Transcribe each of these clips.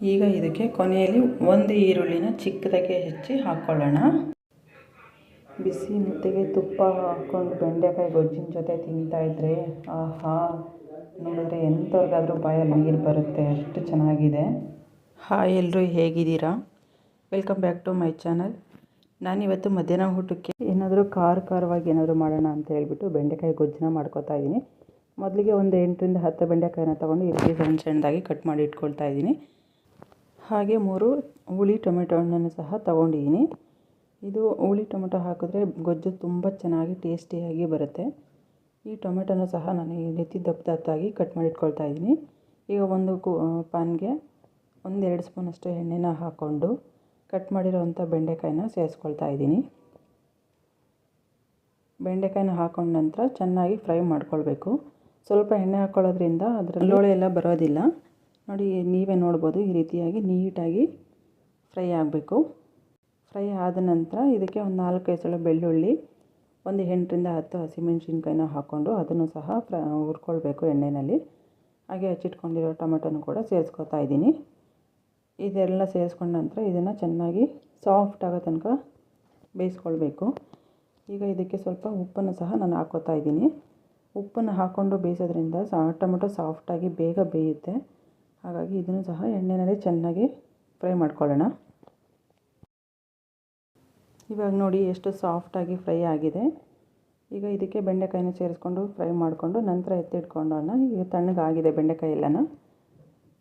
ಈಗ ಇದಕ್ಕೆ ಕೊನೆಯಲ್ಲಿ ಒಂದು ಈರುಳ್ಳಿನ ಚಿಕ್ಕದಾಗಿ ಹೆಚ್ಚಿ ಹಾಕ್ಕೊಳ್ಳೋಣ ಬಿಸಿ ಮುದ್ದೆಗೆ ತುಪ್ಪ ಹಾಕ್ಕೊಂಡು ಬೆಂಡೆಕಾಯಿ ಗೊಜ್ಜಿನ ಜೊತೆ ತಿಂತಾಯಿದ್ರೆ ಆಹಾ, ನೋಡಿದ್ರೆ ಎಂಥವ್ರಿಗಾದ್ರೂ ಬಾಯಲ್ಲಿ ನೀರು ಬರುತ್ತೆ, ಅಷ್ಟು ಚೆನ್ನಾಗಿದೆ. ಹಾಯ್ ಎಲ್ಲರೂ ಹೇಗಿದ್ದೀರಾ? Welcome back to my channel. ನಾನಿವತ್ತು ಮಧ್ಯಾಹ್ನ ಊಟಕ್ಕೆ ಏನಾದರೂ ಖಾರ ಖಾರವಾಗಿ ಏನಾದರೂ ಮಾಡೋಣ ಅಂತ ಹೇಳ್ಬಿಟ್ಟು ಬೆಂಡೆಕಾಯಿ ಗೊಜ್ಜನ್ನ ಮಾಡ್ಕೊತಾ ಇದ್ದೀನಿ. ಮೊದಲಿಗೆ ಒಂದು ಎಂಟರಿಂದ ಹತ್ತು ಬೆಂಡೆಕಾಯಿನ ತೊಗೊಂಡು ರೀತಿ ಸಣ್ಣ ಸಣ್ಣದಾಗಿ ಕಟ್ ಮಾಡಿ ಇಟ್ಕೊಳ್ತಾ ಇದ್ದೀನಿ. ಹಾಗೆ ಮೂರು ಹುಳಿ ಟೊಮೆಟೊ ಹಣ್ಣನ್ನು ಸಹ ತಗೊಂಡಿದ್ದೀನಿ. ಇದು ಹುಳಿ ಟೊಮೆಟೊ ಹಾಕಿದ್ರೆ ಗೊಜ್ಜು ತುಂಬ ಚೆನ್ನಾಗಿ ಟೇಸ್ಟಿಯಾಗಿ ಬರುತ್ತೆ. ಈ ಟೊಮೆಟೊನ ಸಹ ನಾನು ಈ ರೀತಿ ದಪ್ಪ ದಪ್ಪಾಗಿ ಕಟ್ ಮಾಡಿಟ್ಕೊಳ್ತಾ ಇದ್ದೀನಿ. ಈಗ ಒಂದು ಕು ಪ್ಯಾನ್ಗೆ ಒಂದೆರಡು ಸ್ಪೂನಷ್ಟು ಎಣ್ಣೆನ ಹಾಕ್ಕೊಂಡು ಕಟ್ ಮಾಡಿರೋವಂಥ ಬೆಂಡೆಕಾಯಿನ ಸೇರಿಸ್ಕೊಳ್ತಾ ಇದ್ದೀನಿ. ಬೆಂಡೆಕಾಯಿನ ಹಾಕೊಂಡ ನಂತರ ಚೆನ್ನಾಗಿ ಫ್ರೈ ಮಾಡ್ಕೊಳ್ಬೇಕು. ಸ್ವಲ್ಪ ಎಣ್ಣೆ ಹಾಕ್ಕೊಳ್ಳೋದ್ರಿಂದ ಅದರ ಲೋಳೆ ಎಲ್ಲ ಬರೋದಿಲ್ಲ. ನೋಡಿ, ನೀವೇ ನೋಡ್ಬೋದು, ಈ ರೀತಿಯಾಗಿ ನೀಟಾಗಿ ಫ್ರೈ ಆಗಬೇಕು. ಫ್ರೈ ಆದ ನಂತರ ಇದಕ್ಕೆ ಒಂದು ನಾಲ್ಕು ಎಸಳು ಬೆಳ್ಳುಳ್ಳಿ, ಒಂದು ಎಂಟರಿಂದ ಹತ್ತು ಹಸಿಮೆಣ್ಸಿನ್ಕಾಯಿನ ಹಾಕ್ಕೊಂಡು ಅದನ್ನು ಸಹ ಫ್ರ ಹುರ್ಕೊಳ್ಬೇಕು ಎಣ್ಣೆಯಲ್ಲಿ ಹಾಗೆ ಹಚ್ಚಿಟ್ಕೊಂಡಿರೋ ಟೊಮೆಟೊನು ಕೂಡ ಸೇರಿಸ್ಕೊತಾ ಇದ್ದೀನಿ. ಇದೆಲ್ಲ ಸೇರಿಸ್ಕೊಂಡ ನಂತರ ಇದನ್ನು ಚೆನ್ನಾಗಿ ಸಾಫ್ಟ್ ಆಗೋ ತನಕ ಬೇಯಿಸ್ಕೊಳ್ಬೇಕು. ಈಗ ಇದಕ್ಕೆ ಸ್ವಲ್ಪ ಉಪ್ಪನ್ನು ಸಹ ನಾನು ಹಾಕೋತಾ ಇದ್ದೀನಿ. ಉಪ್ಪನ್ನು ಹಾಕ್ಕೊಂಡು ಬೇಯಿಸೋದ್ರಿಂದ ಸಾ ಟೊಮೆಟೊ ಸಾಫ್ಟಾಗಿ ಬೇಗ ಬೇಯುತ್ತೆ. ಹಾಗಾಗಿ ಇದನ್ನು ಸಹ ಎಣ್ಣೆಯಲ್ಲಿ ಚೆನ್ನಾಗಿ ಫ್ರೈ ಮಾಡ್ಕೊಳ್ಳೋಣ. ಇವಾಗ ನೋಡಿ ಎಷ್ಟು ಸಾಫ್ಟಾಗಿ ಫ್ರೈ ಆಗಿದೆ. ಈಗ ಇದಕ್ಕೆ ಬೆಂಡೆಕಾಯಿನ ಸೇರಿಸ್ಕೊಂಡು ಫ್ರೈ ಮಾಡಿಕೊಂಡು ನಂತರ ಎತ್ತಿಟ್ಕೊಂಡೋಣ ಈಗ ತಣ್ಣಗಾಗಿದೆ ಬೆಂಡೆಕಾಯಿ ಎಲ್ಲನ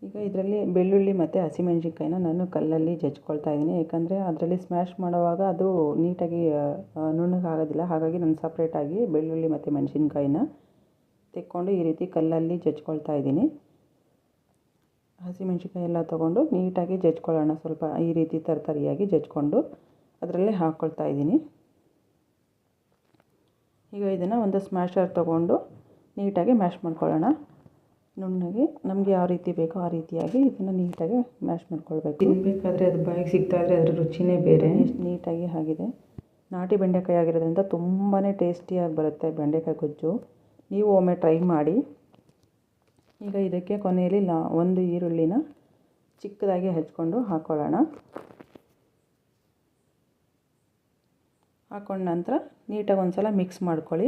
ಈಗ ಇದರಲ್ಲಿ ಬೆಳ್ಳುಳ್ಳಿ ಮತ್ತು ಹಸಿಮೆಣ್ಸಿನ್ಕಾಯಿನ ನಾನು ಕಲ್ಲಲ್ಲಿ ಜಜ್ಕೊಳ್ತಾ ಇದ್ದೀನಿ. ಯಾಕಂದರೆ ಅದರಲ್ಲಿ ಸ್ಮ್ಯಾಶ್ ಮಾಡುವಾಗ ಅದು ನೀಟಾಗಿ ನುಣ್ಣಗಾಗೋದಿಲ್ಲ. ಹಾಗಾಗಿ ನಾನು ಸಪ್ರೇಟಾಗಿ ಬೆಳ್ಳುಳ್ಳಿ ಮತ್ತು ಮೆಣಸಿನ್ಕಾಯಿನ ತೆಕ್ಕೊಂಡು ಈ ರೀತಿ ಕಲ್ಲಲ್ಲಿ ಜಜ್ಕೊಳ್ತಾ ಇದ್ದೀನಿ. ಹಸಿಮೆಣ್ಸಿನ್ಕಾಯಿ ಎಲ್ಲ ತೊಗೊಂಡು ನೀಟಾಗಿ ಜಜ್ಕೊಳ್ಳೋಣ. ಸ್ವಲ್ಪ ಈ ರೀತಿ ತರತರಿಯಾಗಿ ಜಜ್ಕೊಂಡು ಅದರಲ್ಲೇ ಹಾಕ್ಕೊಳ್ತಾ ಇದ್ದೀನಿ. ಈಗ ಇದನ್ನು ಒಂದು ಸ್ಮ್ಯಾಶರ್ ತೊಗೊಂಡು ನೀಟಾಗಿ ಮ್ಯಾಶ್ ಮಾಡ್ಕೊಳ್ಳೋಣ. ನುಣ್ಣಗೆ ನಮಗೆ ಯಾವ ರೀತಿ ಬೇಕೋ ಆ ರೀತಿಯಾಗಿ ಇದನ್ನು ನೀಟಾಗಿ ಮ್ಯಾಶ್ ಮಾಡ್ಕೊಳ್ಬೇಕು. ತಿನ್ನಬೇಕಾದ್ರೆ ಅದು ಬಾಯಿಗೆ ಸಿಗ್ತಾ ಇದ್ರೆ ಅದರ ರುಚಿನೇ ಬೇರೆ. ಎಷ್ಟು ನೀಟಾಗಿ ಆಗಿದೆ. ನಾಟಿ ಬೆಂಡೆಕಾಯಿ ಆಗಿರೋದ್ರಿಂದ ತುಂಬಾ ಟೇಸ್ಟಿಯಾಗಿ ಬರುತ್ತೆ ಬೆಂಡೆಕಾಯಿ ಗೊಜ್ಜು. ನೀವು ಒಮ್ಮೆ ಟ್ರೈ ಮಾಡಿ. ಈಗ ಇದಕ್ಕೆ ಕೊನೆಯಲ್ಲಿ ಲಾ ಒಂದು ಈರುಳ್ಳಿನ ಚಿಕ್ಕದಾಗಿ ಹೆಚ್ಕೊಂಡು ಹಾಕ್ಕೊಳ್ಳೋಣ ಹಾಕ್ಕೊಂಡ ನಂತರ ನೀಟಾಗಿ ಒಂದು ಸಲ ಮಿಕ್ಸ್ ಮಾಡ್ಕೊಳ್ಳಿ.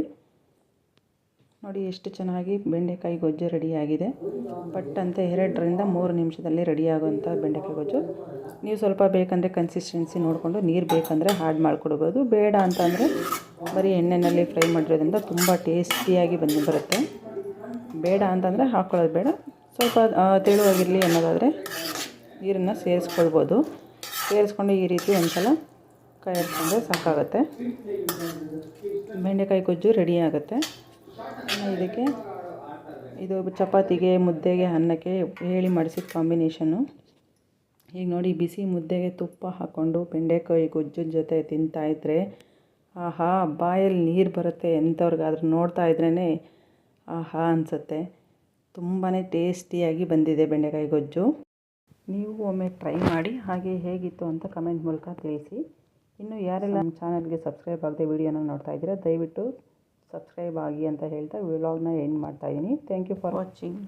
ನೋಡಿ ಎಷ್ಟು ಚೆನ್ನಾಗಿ ಬೆಂಡೆಕಾಯಿ ಗೊಜ್ಜು ರೆಡಿಯಾಗಿದೆ ಬಟ್ ಅಂತ ಎರಡರಿಂದ ಮೂರು ನಿಮಿಷದಲ್ಲಿ ರೆಡಿಯಾಗುವಂಥ ಬೆಂಡೆಕಾಯಿ ಗೊಜ್ಜು. ನೀವು ಸ್ವಲ್ಪ ಬೇಕಂದರೆ ಕನ್ಸಿಸ್ಟೆನ್ಸಿ ನೋಡಿಕೊಂಡು ನೀರು ಬೇಕಂದರೆ ಹಾಡ್ ಮಾಡಿಕೊಡ್ಬೋದು. ಬೇಡ ಅಂತಂದರೆ ಬರೀ ಎಣ್ಣೆಯಲ್ಲಿ ಫ್ರೈ ಮಾಡಿರೋದ್ರಿಂದ ತುಂಬ ಟೇಸ್ಟಿಯಾಗಿ ಬಂದು ಬರುತ್ತೆ. ಬೇಡ ಅಂತಂದರೆ ಹಾಕ್ಕೊಳ್ಳೋದು ಬೇಡ. ಸ್ವಲ್ಪ ತೆಳುವಾಗಿರಲಿ ಅನ್ನೋದಾದರೆ ನೀರನ್ನು ಸೇರಿಸ್ಕೊಳ್ಬೋದು. ಸೇರಿಸ್ಕೊಂಡು ಈ ರೀತಿ ಒಂದು ಸಲ ಕೈ ಸಾಕಾಗುತ್ತೆ. ಬೆಂಡೆಕಾಯಿ ಗೊಜ್ಜು ರೆಡಿ ಆಗುತ್ತೆ. ಇದಕ್ಕೆ ಇದು ಚಪಾತಿಗೆ, ಮುದ್ದೆಗೆ, ಅನ್ನಕ್ಕೆ ಹೇಳಿ ಮಾಡಿಸಿದ ಕಾಂಬಿನೇಷನ್ನು ಈಗ ನೋಡಿ, ಬಿಸಿ ಮುದ್ದೆಗೆ ತುಪ್ಪ ಹಾಕ್ಕೊಂಡು ಬೆಂಡೆಕಾಯಿ ಗೊಜ್ಜು ಜೊತೆ ತಿಂತಾಯಿದ್ರೆ ಆಹಾ, ಬಾಯಲ್ಲಿ ನೀರು ಬರುತ್ತೆ ಎಂಥವ್ರಿಗಾದ್ರೂ ನೋಡ್ತಾ ಇದ್ರೇ ಆಹಾ ಅನಿಸುತ್ತೆ. ತುಂಬಾ ಟೇಸ್ಟಿಯಾಗಿ ಬಂದಿದೆ ಬೆಂಡೆಕಾಯಿ ಗೊಜ್ಜು. ನೀವು ಒಮ್ಮೆ ಟ್ರೈ ಮಾಡಿ, ಹಾಗೆ ಹೇಗಿತ್ತು ಅಂತ ಕಮೆಂಟ್ ಮೂಲಕ ತಿಳಿಸಿ. ಇನ್ನು ಯಾರೆಲ್ಲ ನಮ್ಮ ಚಾನಲ್ಗೆ ಸಬ್ಸ್ಕ್ರೈಬ್ ಆಗದೆ ವಿಡಿಯೋನ ನೋಡ್ತಾ ಇದ್ದೀರಾ, ದಯವಿಟ್ಟು ಸಬ್ಸ್ಕ್ರೈಬ್ ಆಗಿ ಅಂತ ಹೇಳ್ತಾ ವ್ಲಾಗ್ನ ಎಂಡ್ ಮಾಡ್ತಾಯಿದ್ದೀನಿ ಥ್ಯಾಂಕ್ ಯು ಫಾರ್ ವಾಚಿಂಗ್